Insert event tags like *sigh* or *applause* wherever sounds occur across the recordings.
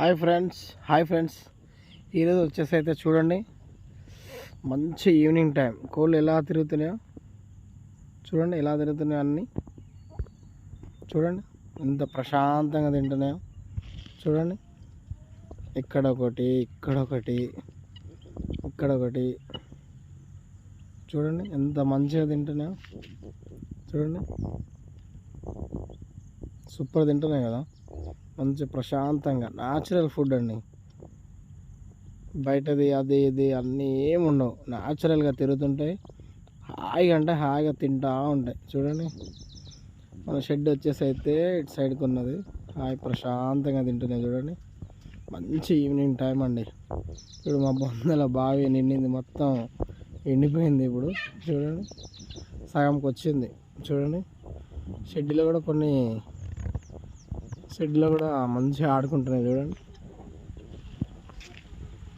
Hi friends hi friends. ఈరోజు వచ్చేసి అయితే చూడండి. మంచి ఈవినింగ్ టైం. కోళ్ళు ఎలా తిరుగుతున్నాయో చూడండి ఎలా తిరుగుతున్నాయో అన్నీ. చూడండి ఎంత ప్రశాంతంగా తింటున్నాయో. చూడండి. ఇక్కడ ఒకటి ఇక్కడ ఒకటి ఇక్కడ ఒకటి. చూడండి ఎంత మంచిగా తింటున్నాయో. చూడండి. సూపర్ తింటున్నాయి కదా. మంచి ప్రశాంతంగా న్యాచురల్ ఫుడ్ అండి. బయటది అది ఇది అన్నీ ఏమి ఉండవు. న్యాచురల్గా తిరుగుతుంటాయి హాయిగా అంటే హాయిగా తింటా ఉంటాయి. చూడండి. మన షెడ్ వచ్చేసి అయితే ఇటు సైడ్కి ఉన్నది. హాయి ప్రశాంతంగా తింటున్నాయి చూడండి. మంచి ఈవినింగ్ టైం అండి. ఇప్పుడు మా బొందల బావి నిండింది మొత్తం ఎండిపోయింది ఇప్పుడు. చూడండి. సగంకి వచ్చింది చూడండి షెడ్లో కూడా కొన్ని షెడ్లో కూడా మంచిగా ఆడుకుంటున్నాయి చూడండి.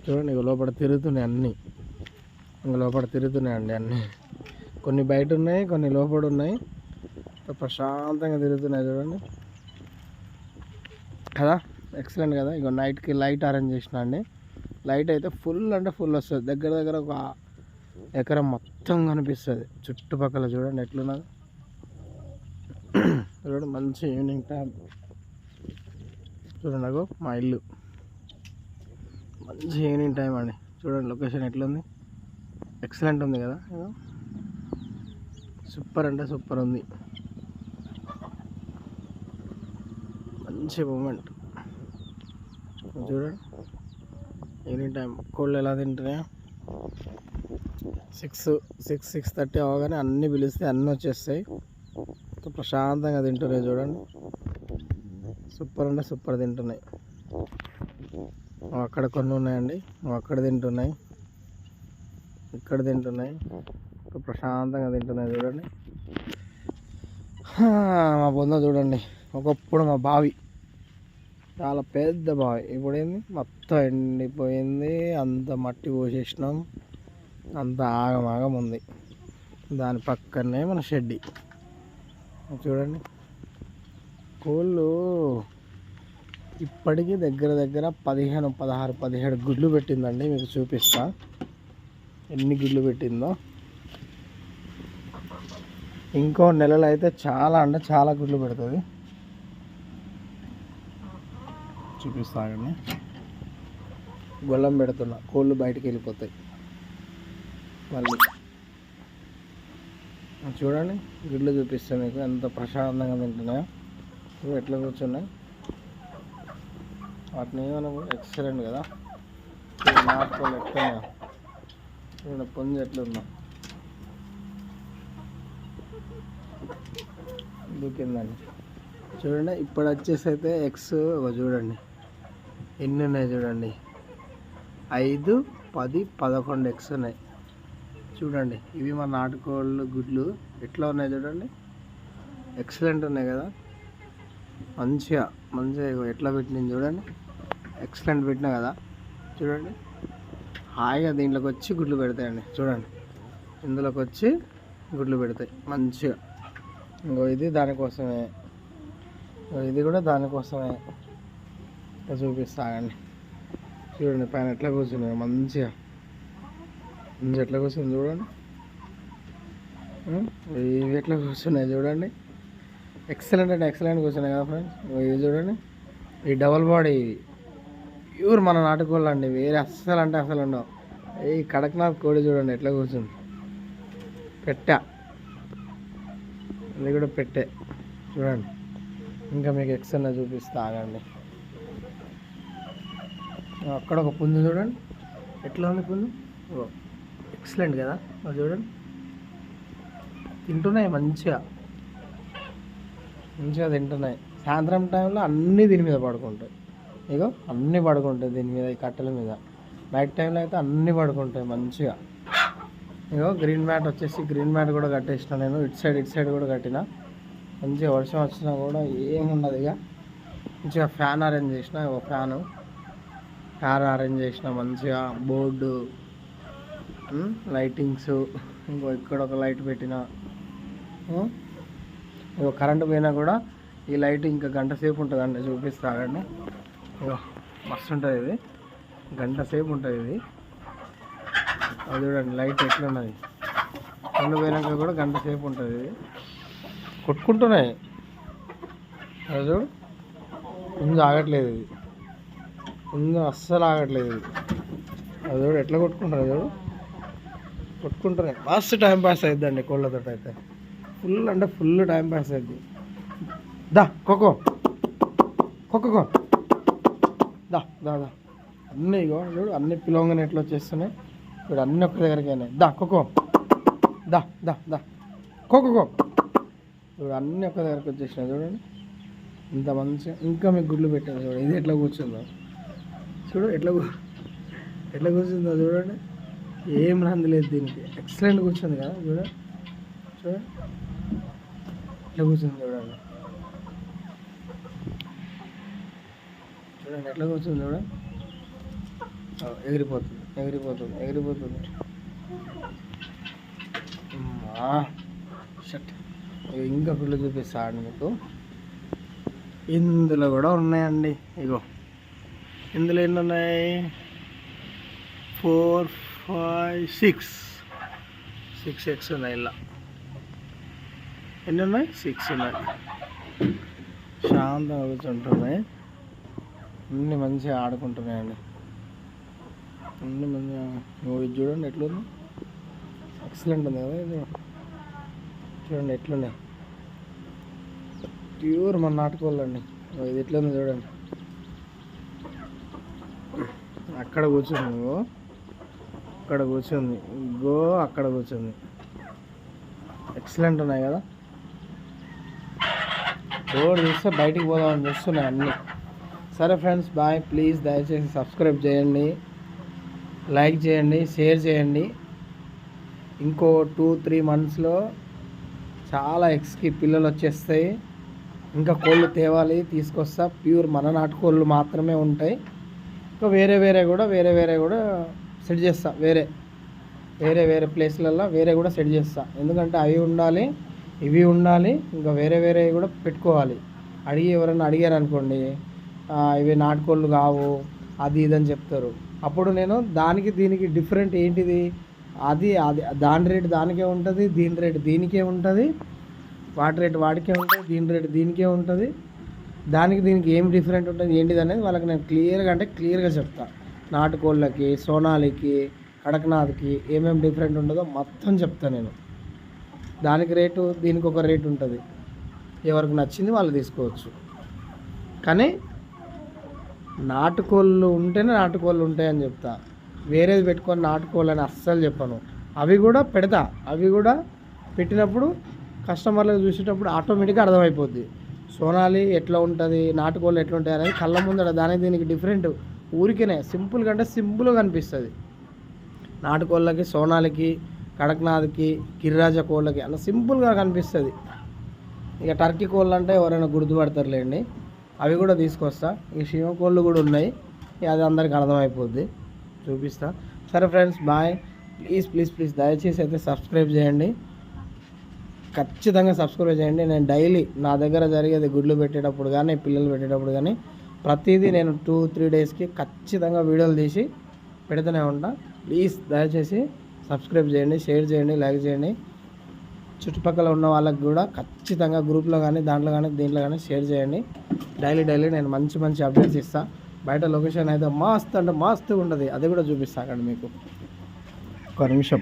చూడండి ఇక లోపల తిరుగుతున్నాయి అన్నీ. ఇంకా లోపల తిరుగుతున్నాయండి అన్నీ. కొన్ని బయట ఉన్నాయి కొన్ని లోపల ఉన్నాయి. ప్రశాంతంగా తిరుగుతున్నాయి చూడండి. కదా? ఎక్సలెంట్ కదా? ఇక నైట్కి లైట్ అరేంజ్ చేసిన అండి. లైట్ అయితే ఫుల్ అంటే ఫుల్ వస్తుంది. దగ్గర దగ్గర ఒక ఎకరం మొత్తం కనిపిస్తుంది. చుట్టుపక్కల చూడండి ఎట్లున్నది. *clears throat* చూడండి మంచి ఈవినింగ్ టైం చూడండి అగో మా ఇల్లు. మంచి ఈవినింగ్ టైం అండి. చూడండి లొకేషన్ ఎట్లుంది. ఎక్సలెంట్ ఉంది కదా. సూపర్ అంటే సూపర్ ఉంది. మంచి మూమెంట్. చూడండి. Evening time. కోళ్ళు ఎలా తింటున్నాయో? సిక్స్ సిక్స్ సిక్స్ థర్టీ అవగానే అన్నీ పిలిస్తే అన్నీ వచ్చేస్తాయి. ప్రశాంతంగా తింటున్నాయి చూడండి. సూపర్ అంటే సూపర్ తింటున్నాయి. అక్కడ కొన్ని ఉన్నాయండి అక్కడ తింటున్నాయి ఇక్కడ తింటున్నాయి ప్రశాంతంగా తింటున్నాయి చూడండి. మా బొంద చూడండి ఒకప్పుడు మా బావి చాలా పెద్ద బావి ఇప్పుడు ఏంది మొత్తం ఎండిపోయింది అంత మట్టి పోసేసినాం అంత ఆగమాగం ఉంది. దాని పక్కనే మన షెడ్డి. చూడండి. కోళ్ళు ఇప్పటికీ దగ్గర దగ్గర పదిహేను పదహారు పదిహేడు గుడ్లు పెట్టిందండి మీకు చూపిస్తా. ఎన్ని గుడ్లు పెట్టిందో. ఇంకో నెలలు అయితే చాలా అంటే చాలా గుడ్లు పెడుతుంది. చూపిస్తాగండి గొల్లం పెడుతున్నా కోళ్ళు బయటికి వెళ్ళిపోతాయి. మళ్ళీ చూడండి గుడ్లు చూపిస్తాను మీకు ఎంత ప్రశాంతంగా తింటున్నాయో. ఇవి ఎట్లా కూర్చున్నాయి వాటిని మనం ఎక్సలెంట్ కదా. మార్పులు నాటుకోవాలి ఎట్లున్నాయో? చూడండి పొంది ఎట్లుందో. దూకిందండి. చూడండి ఇప్పుడు వచ్చేసి అయితే ఎక్స్ చూడండి. ఎన్ని ఉన్నాయి చూడండి? ఐదు పది పదకొండు ఎక్స్ ఉన్నాయి. చూడండి ఇవి మా నాటుకోళ్ళు గుడ్లు ఎట్లా ఉన్నాయి చూడండి? ఎక్సలెంట్ ఉన్నాయి కదా. మంచిగా మంచిగా ఇగో ఎట్లా పెట్టింది చూడండి. ఎక్సలెంట్ పెట్టినా కదా. చూడండి. హాయిగా దీంట్లోకి వచ్చి గుడ్లు పెడతాయండి. చూడండి. ఇందులోకి వచ్చి గుడ్లు పెడతాయి. మంచిగా. ఇంకో ఇది దానికోసమే. ఇది కూడా దానికోసమే. ఇట్లా చూపిస్తాగండి చూడండి పైన ఎట్లా కూర్చున్నాయి మంచిగా. మంచిగా ఎట్లా కూర్చుంది చూడండి. ఇవి ఎట్లా కూర్చున్నాయి చూడండి. ఎక్సలెంట్ అంటే ఎక్సలెంట్ క్వశ్చన్ కదా ఫ్రెండ్స్ ఇది చూడండి. ఈ డబల్ బాడీ ప్యూర్ మన నాటుకోళ్ళు అండి. వేరే అస్సలు అంటే అసలు ఉండవు. ఈ కడక్నాథ్ కోడి చూడండి ఎట్లా కూర్చుంది. పెట్టా. ఇది కూడా పెట్టే. చూడండి. ఇంకా మీకు ఎక్సెల్ చూపిస్తా ఆగండి. అక్కడ ఒక పుంజు చూడండి. ఎట్లా ఉంది పుంజు? ఓ ఎక్సలెంట్ కదా. అది చూడండి. తింటున్నాయి మంచిగా. మంచిగా తింటున్నాయి. సాయంత్రం టైంలో అన్నీ దీని మీద పడుకుంటాయి. ఇగో అన్నీ పడుకుంటాయి దీని మీద ఈ కట్టెల మీద. నైట్ టైంలో అయితే అన్నీ పడుకుంటాయి మంచిగా. ఇగో గ్రీన్ మ్యాట్ వచ్చేసి గ్రీన్ మ్యాట్ కూడా కట్టేసిన నేను. ఇటు సైడ్ ఇటు సైడ్ కూడా కట్టిన. మంచిగా వర్షం వచ్చినా కూడా ఏముండదు ఇక మంచిగా ఫ్యాన్ అరేంజ్ చేసిన ఒక ఫ్యాను. ఫ్యాన్ అరేంజ్ చేసిన మంచిగా బోర్డు. లైటింగ్స్. ఇంకో ఇక్కడ ఒక లైట్ పెట్టిన. ఇగో కరెంటు పోయినా కూడా ఈ లైట్ ఇంకా గంట సేపు ఉంటుందండి చూపిస్తా ఆగండి. ఇగో మస్తు ఉంటుంది ఇది. గంట సేపు ఉంటుంది ఇది. అది చూడండి లైట్ ఎట్లున్నది. ఉన్నది పోయినాక కూడా గంట సేపు ఉంటుంది ఇది. కొట్టుకుంటున్నాయి. అది చూడు. ముందు ఆగట్లేదు ఇది. ముందు అస్సలు ఆగట్లేదు ఇది. అది చూడు ఎట్లా కొట్టుకుంటున్నాయి చూడు. కొట్టుకుంటున్నాయి. మస్తు టైం పాస్ అవుతుందండి కోళ్ళతో అయితే. ఫుల్ అంటే ఫుల్ టైం పాస్ అయింది. దా కోకో. కోకో దా దా దా. అన్నీ ఇగో చూడు అన్ని పిలవంగానే ఎట్లా వచ్చేస్తున్నాయి. ఇప్పుడు అన్నీ ఒక్క దగ్గరికి అయినాయి. దా కోకో. దా దా దా. కోకో ఇప్పుడు అన్నీ ఒక్క దగ్గరకు వచ్చేసినాయి చూడండి ఇంత మంచిగా ఇంకా మీకు గుడ్లు పెట్టాను చూడండి ఇది ఎట్లా కూర్చుందో. చూడు ఎట్లా కూ- ఎట్లా కూర్చుందో చూడండి. ఏం రంది లేదు దీనికి. ఎక్సలెంట్ కూర్చుంది కదా చూడ. చూడ ఎట్లా కూర్చుంది చూడండి. చూడండి ఎట్లా కూర్చుంది చూడండి. ఎగిరిపోతుంది ఎగిరిపోతుంది ఎగిరిపోతుంది. అమ్మా షట్. ఇంకా పిల్లలు చూపిస్తాను మీకు ఇందులో కూడా ఉన్నాయండి. ఇగో. ఇందులో ఎన్ని ఉన్నాయి? Four five six. Six eggs ఉన్నాయి ఇలా. ఎన్ని ఉన్నాయి సిక్స్ ఉన్నాయి. శాంతంగా కూర్చుంటున్నాయి అన్ని మంచిగా ఆడుకుంటున్నాయండి. అన్ని మంచిగా ఓ, ఇది చూడండి ఎట్లుంది? ఎక్సలెంట్ ఉంది కదా ఇది. చూడండి ఎట్లున్నాయి. ప్యూర్ మన నాటుకోవాలండి ఓ, ఇది ఎట్లుంది చూడండి. అక్కడ కూర్చుంది నువ్వు. అక్కడ కూర్చుంది. గో అక్కడ కూర్చుంది. ఎక్సలెంట్ ఉన్నాయి కదా. డోర్ తీస్తే బయటికి పోదామని చూస్తున్నాయి అన్నీ. సరే ఫ్రెండ్స్ బాయ్. ప్లీజ్ దయచేసి సబ్స్క్రైబ్ చేయండి లైక్ చేయండి షేర్ చేయండి. ఇంకో టూ త్రీ మంత్స్లో చాలా ఎగ్స్కి పిల్లలు వచ్చేస్తాయి. ఇంకా కోళ్ళు తేవాలి తీసుకొస్తా. ప్యూర్ మన నాటుకోళ్ళు మాత్రమే ఉంటాయి. ఇంకా వేరే వేరే కూడా వేరే వేరే కూడా సెట్ చేస్తా. వేరే వేరే వేరే ప్లేస్లలో వేరే కూడా సెట్ చేస్తా. ఎందుకంటే అవి ఉండాలి. ఇవి ఉండాలి ఇంకా వేరే వేరే కూడా పెట్టుకోవాలి. అడిగి ఎవరైనా అడిగారు అనుకోండి ఇవి నాటుకోళ్ళు కావు అది ఇది అని చెప్తారు. అప్పుడు నేను దానికి దీనికి డిఫరెంట్ ఏంటిది? అది అది దాని రేటు దానికే ఉంటుంది దీని రేటు దీనికే ఉంటుంది వాటి రేటు వాడికే ఉంటుంది దీని రేటు దీనికే ఉంటుంది. దానికి దీనికి ఏం డిఫరెంట్ ఉంటుంది ఏంటిది అనేది వాళ్ళకి నేను క్లియర్గా అంటే క్లియర్గా చెప్తాను నాటుకోళ్ళకి సోనాలికి కడక్నాథ్కి ఏమేమి డిఫరెంట్ ఉంటుందో మొత్తం చెప్తాను నేను. దానికి రేటు దీనికి ఒక రేటు ఉంటుంది. ఎవరికి నచ్చింది వాళ్ళు తీసుకోవచ్చు. కానీ నాటుకోళ్ళు ఉంటేనే నాటుకోళ్ళు ఉంటాయని చెప్తా. వేరేది పెట్టుకొని నాటుకోళ్ళు అని అస్సలు చెప్పను. అవి కూడా పెడతా. అవి కూడా పెట్టినప్పుడు కస్టమర్లకు చూసేటప్పుడు ఆటోమేటిక్గా అర్థమైపోద్ది. సోనాలి ఎట్లా ఉంటుంది నాటుకోళ్ళు ఎట్లా ఉంటాయి అనేది కళ్ళ ముందర దానికి దీనికి డిఫరెంట్. ఊరికనే సింపుల్ కంటే సింపుల్గా కనిపిస్తుంది. నాటుకోళ్ళకి సోనాలికి కడక్నాథ్కి గిరిరాజ కోళ్ళకి అలా సింపుల్గా కనిపిస్తుంది. ఇక టర్కీ కోళ్ళు అంటే ఎవరైనా గుర్తుపడతారులేండి. అవి కూడా తీసుకొస్తా. ఈ శివ కోళ్ళు కూడా ఉన్నాయి. ఇక అది అందరికి అర్థమైపోద్ది. చూపిస్తా. సరే friends bye. Please please please దయచేసి అయితే సబ్స్క్రైబ్ చేయండి. ఖచ్చితంగా సబ్స్క్రైబ్ చేయండి. నేను డైలీ నా దగ్గర జరిగేది గుడ్లు పెట్టేటప్పుడు కానీ పిల్లలు పెట్టేటప్పుడు కానీ ప్రతిదీ నేను టూ త్రీ డేస్కి ఖచ్చితంగా వీడియోలు తీసి పెడుతూనే ఉంటా. ప్లీజ్ దయచేసి సబ్స్క్రైబ్ చేయండి షేర్ చేయండి లైక్ చేయండి. చుట్టుపక్కల ఉన్న వాళ్ళకి కూడా ఖచ్చితంగా గ్రూప్లో కానీ దాంట్లో కానీ దీంట్లో కానీ షేర్ చేయండి. డైలీ డైలీ నేను మంచి మంచి అప్డేట్స్ ఇస్తాను బయట లొకేషన్ అయితే మస్తు అంటే మస్తు ఉంటుంది. అది కూడా చూపిస్తా అక్కడ మీకు. ఒక నిమిషం.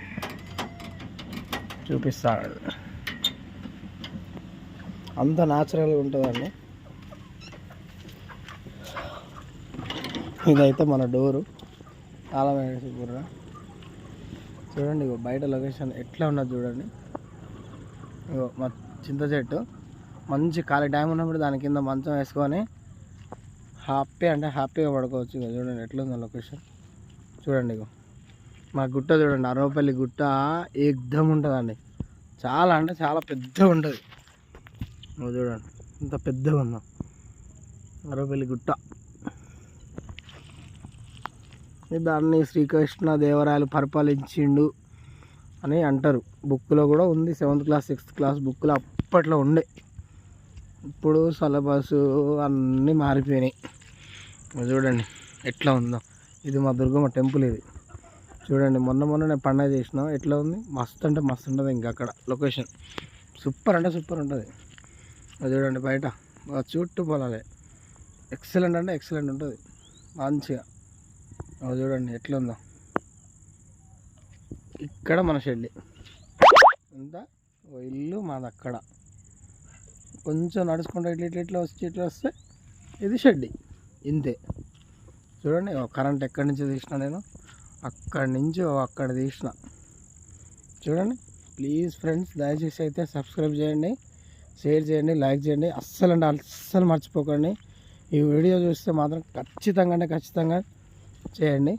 చూపిస్తా. అంత న్యాచురల్గా ఉంటుందండి. ఇదైతే మన డోరు. చాలా వేసి చూడండి ఇగో బయట లొకేషన్ ఎట్లా ఉన్నది చూడండి. ఇగో మా చింత చెట్టు. మంచి ఖాళీ టైం ఉన్నప్పుడు దాని కింద మంచం వేసుకొని హ్యాపీ అంటే హ్యాపీగా పడుకోవచ్చు. ఇక చూడండి ఎట్లుందో లొకేషన్ చూడండి ఇగో. మా గుట్ట చూడండి అరవపల్లి గుట్ట ఏకదం ఉంటుందండి. చాలా అంటే చాలా పెద్దగా ఉంటుంది. చూడండి ఇంత పెద్దగా ఉందా? అరవపల్లి గుట్ట. దాన్ని శ్రీకృష్ణ దేవరాయలు పరిపాలించిండు అని అంటారు. బుక్లో కూడా ఉంది. సెవెంత్ క్లాస్ సిక్స్త్ క్లాస్ బుక్లో అప్పట్లో ఉండే. ఇప్పుడు సిలబస్ అన్నీ మారిపోయినాయి. చూడండి ఎట్లా ఉందో. ఇది మా దుర్గమ్మ టెంపుల్ ఇది. చూడండి మొన్న మొన్న నేను పండగ చేసిన. ఎట్లా ఉంది? మస్తు అంటే మస్తు ఉంటుంది ఇంకా అక్కడ లొకేషన్. సూపర్ అంటే సూపర్ ఉంటుంది. చూడండి బయట. చుట్టూ పొలాలే ఎక్సలెంట్ అంటే ఎక్సలెంట్ ఉంటుంది. మంచిగా. అది చూడండి ఎట్లుందో. ఇక్కడ మన షెడ్ ఎంత? ఓ ఇల్లు మాది అక్కడ. కొంచెం నడుచుకుంటూ ఇట్లా ఇట్లా ఇట్లా వచ్చి ఇట్లా వస్తే ఇది షెడ్డి. ఇంతే. చూడండి ఓ కరెంట్ ఎక్కడి నుంచి తీసిన నేను? అక్కడి నుంచి అక్కడ తీసిన. చూడండి ప్లీజ్ ఫ్రెండ్స్ దయచేసి అయితే సబ్స్క్రైబ్ చేయండి షేర్ చేయండి లైక్ చేయండి. అస్సలు అంటే అస్సలు మర్చిపోకండి. ఈ వీడియో చూస్తే మాత్రం ఖచ్చితంగా అంటే ఖచ్చితంగా చేయండి.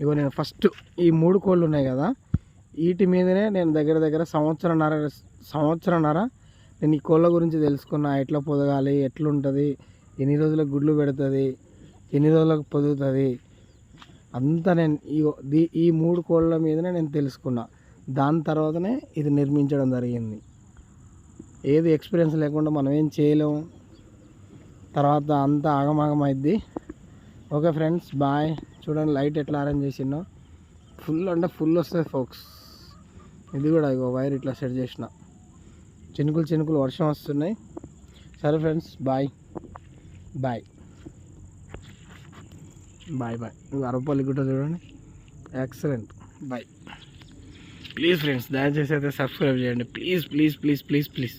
ఇగో నేను ఫస్ట్ ఈ మూడు కోళ్ళు ఉన్నాయి కదా వీటి మీదనే నేను దగ్గర దగ్గర సంవత్సరంన్నర సంవత్సరంన్నర నేను ఈ కోళ్ళ గురించి తెలుసుకున్నా. ఎట్లా పొదగాలి ఎట్లుంటుంది ఎన్ని రోజులకు గుడ్లు పెడుతుంది ఎన్ని రోజులకు పొదుగుతుంది అంతా నేను ఈ ఈ మూడు కోళ్ళ మీదనే నేను తెలుసుకున్నా. దాని తర్వాతనే ఇది నిర్మించడం జరిగింది. ఏది ఎక్స్పీరియన్స్ లేకుండా మనం ఏం చేయలేము తర్వాత అంతా ఆగమాగం అయింది ఓకే ఫ్రెండ్స్ బాయ్. చూడండి లైట్ ఎట్లా అరేంజ్ చేసిందో ఫుల్ అంటే ఫుల్ వస్తుంది ఫోక్స్ ఇది కూడా ఇగో వైర్ ఇట్లా సెట్ చేసిన. చినుకులు చినుకులు వర్షం వస్తున్నాయి. సరే friends bye. Bye. Bye bye. ఇవి అరపల్లి గుట్ట చూడండి. ఎక్సలెంట్ బాయ్ ప్లీజ్ ఫ్రెండ్స్ దయచేసి అయితే సబ్స్క్రైబ్ చేయండి. Please please please please please